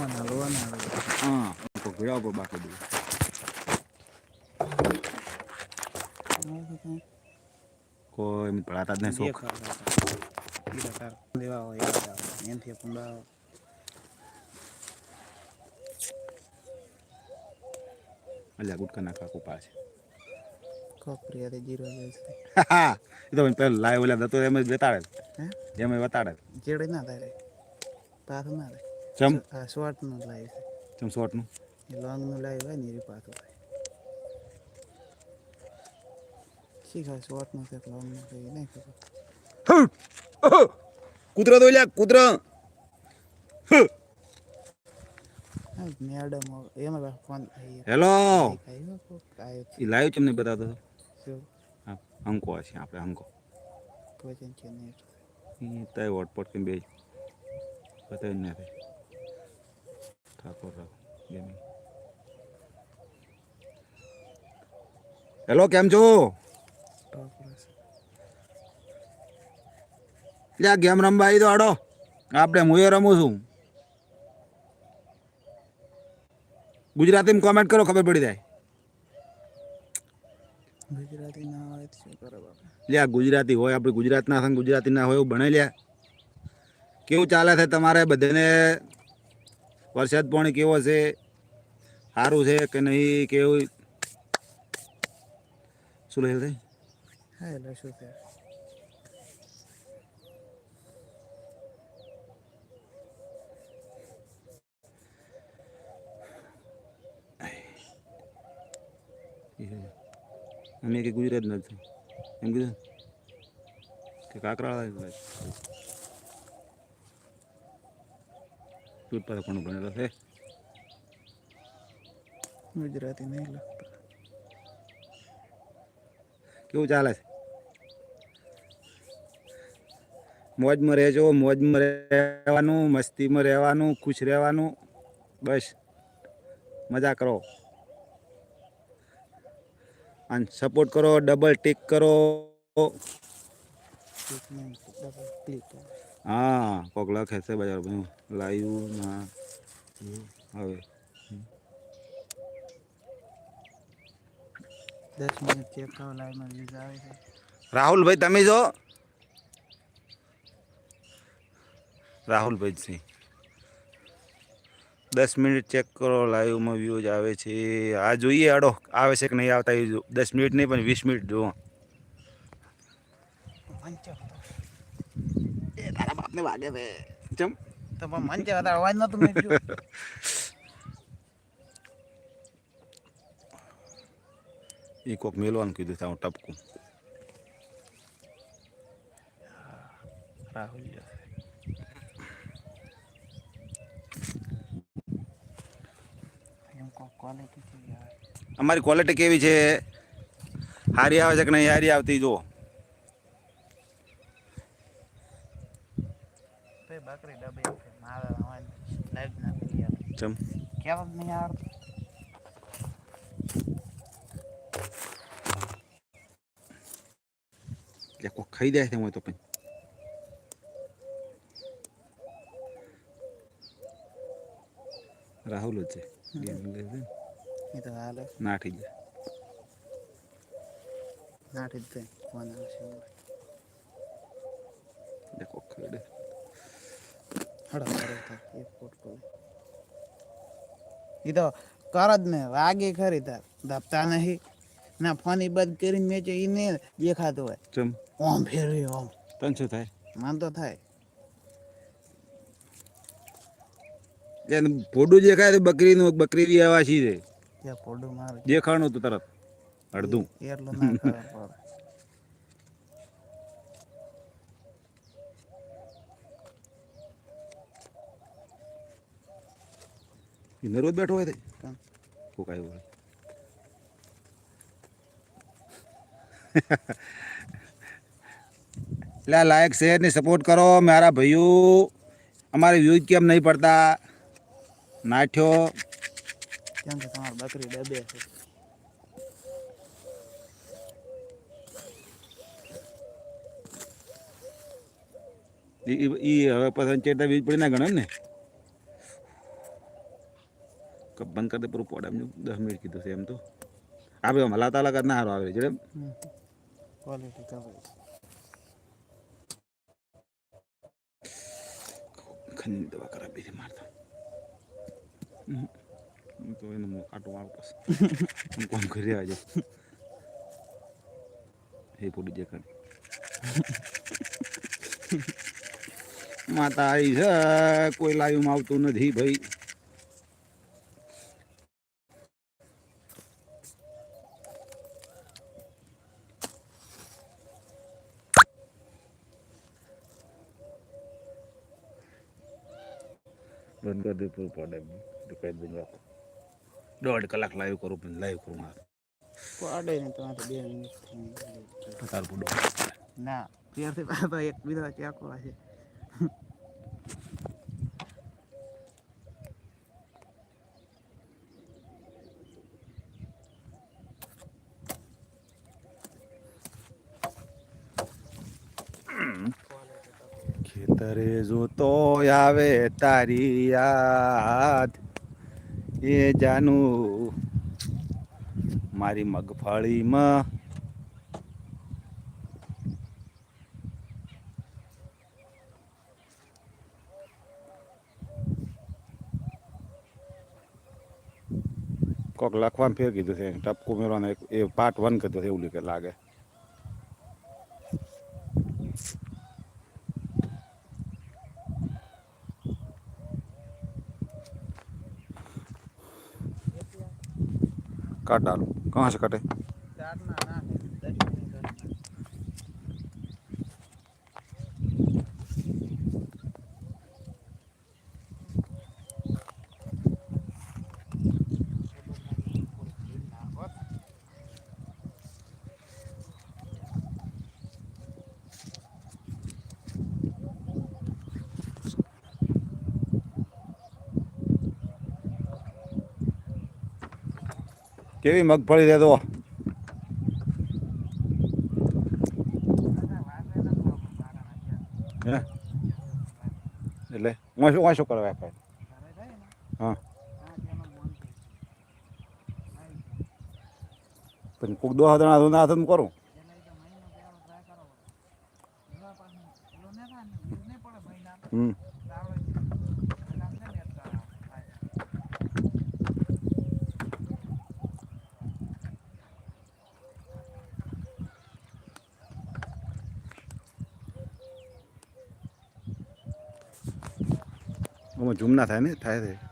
હા તો બાકી દઉં કોઈ એમ પડાતા જ નહીં શોખ હોય એ કુંડા અલ્યા ગુટકા ના કાકુ પાસે કોપરી અરે જીરો છે એ તો પેલા લાઈવ ઓલા એમ જ બતાડે હે એમ જ બતાડે જેડે ના થાય રે ના થાય ચમ? આ શોર્ટનું લાઈવ છે. ચમ શોર્ટનું એ લોંગનું લાઈવ હોય ને એ પાછું થાય શી ખબર શોર્ટનું છે લોંગનું છે એ નહીં ખબર. કૂતરો તો લ્યા કૂતરો! મેડમ એમાં ફોન હેલો. એ લાઈવ ચમ નહીં બતાવતો શું? હા અંકો છે આપણે અંકો કોઈ છે નહીં તય વોટપોટ કે બે બતાવી ના થાય. ઠાકોર ગેમિંગ હેલો કેમ છો ટોપ રહેશે ગેમ રમવા આવી તો આડો આપણે હું એ રમું છું ગુજરાતીમાં કોમેન્ટ કરો ખબર પડી જાય ગુજરાતી ના આવે તો શું કરે લ્યા ગુજરાતી હોય આપણે ગુજરાતના સંગ ગુજરાતી ના હોય એવું ભણે લ્યા કેવું ચાલે છે તમારે બધાને વરસાદ પાણી કેવો છે? સારું છે કે નહીં? કેવું? શું લઈ હા શું અમે કે ગુજરાત નથી. એમ કીધું? કે કાકરાળા પાસે કોણ ભણેલો છે ગુજરાતી નહીં લખતા કેવું ચાલે છે મોજમાં રહેજો મોજમાં રહેવાનું મસ્તીમાં રહેવાનું ખુશ રહેવાનું બસ મજા કરો અને સપોર્ટ કરો ડબલ ટિક કરો ક્લિક હા કોક લખે છે બજાર લાઈવ ના. હવે. દસ મિનિટ ચેક કરો લાઈવમાં વ્યૂઝ આવે છે. રાહુલભાઈ તમે જો. રાહુલભાઈ સિંહ દસ મિનિટ ચેક કરો લાઈવમાં વ્યૂઝ આવે છે. આ જોઈએ આડો આવે છે કે નહીં આવતા એ દસ મિનિટ નહીં પણ વીસ મિનિટ જુઓ. બાપને વાગે છે ચમ. તો પણ મંચે વધારે અવાજ નતું મેં એ કોક મેલવાનું કીધું તા હું ટપકું. રાહુલ અમારી ક્વોલિટી કેવી છે? હારી આવે છે કે નહીં? હારી આવતી જુઓ તો એ બકરી ડબે મારા અવાજ લાઈવ ના કરી આવે ચમ. જ નહીં આવડતું. એટલે કોક ખાઈ જાય છે હું તો પણ રાહુલ જ છે. એ તો હાલે. ના જાય. નાઠી જ ફોન આવશે એટલે કોક ખાઈ દે હડો કરે તો એક ફોટ કરે એ તો કર જ ને વાગે ખરી તાર ધપતા નહીં. ના ફોન બંધ કરીને મેં એ ને દેખાતું હોય. ચમ? ઓમ ફેરવી ઓમ. તને શું થાય? મન તો થાય. એને ફોડું દેખાય તો બકરીનું બકરી બી આવાસી છે. ફોડું મારે. દેખાણું તો તરત અડધું. એટલું ના પડે બેઠો હોય કેમ? કોક આવ્યો હોય. એટલે લાયક શેર ને સપોર્ટ કરો મારા ભાઈઓ. અમારે વ્યૂઝ કેમ નહીં પડતા? નાઠ્યો કેમ કે તમારી બકરી ડબે છે. ઈ ઈ હવે પસંદ ચેતા વીજ પડી ના ગણે ને બંધ કરી દે પૂરું પોડ એમ દસ મિનિટ કીધું છે એમ તો. આપણે હલાતા હલાતા ના સારો આવે છે ક્વોલિટી ખની દવા કરાવી છે મારતા. હું તો એને મોં કાઢું મારું પછી. હું કોણ કરી આજે એ પોડી જે કરી માતા આવી છે કોઈ લાઈવમાં આવતું નથી ભાઈ. બંધ કરી દે પૂરું પડે તો કહી દઉં દોઢ કલાક લાઈવ કરું પણ લાઈવ કરું મારે પડે ને તમારે બે મિનિટ તાર ના ત્યારથી પાછો એક બીજો ચાકો છે ખેતરે જોતો આવે તારી યાદ. એ જાનું. મારી મગફળીમાં. કોક લખવાનું ફેર કીધું છે, ટપકું મેળવાનું એ પાર્ટ વન કીધું છે, એવું લાગે. કાંટાળું. કાંસ કાઢે કેવી મગફળી છે તો એટલે હું શું શું કરવા આપાય? હા. પણ કોક દો હાથ ના હાથ કરું. હમ. ઝૂમ ના થાય ને થાય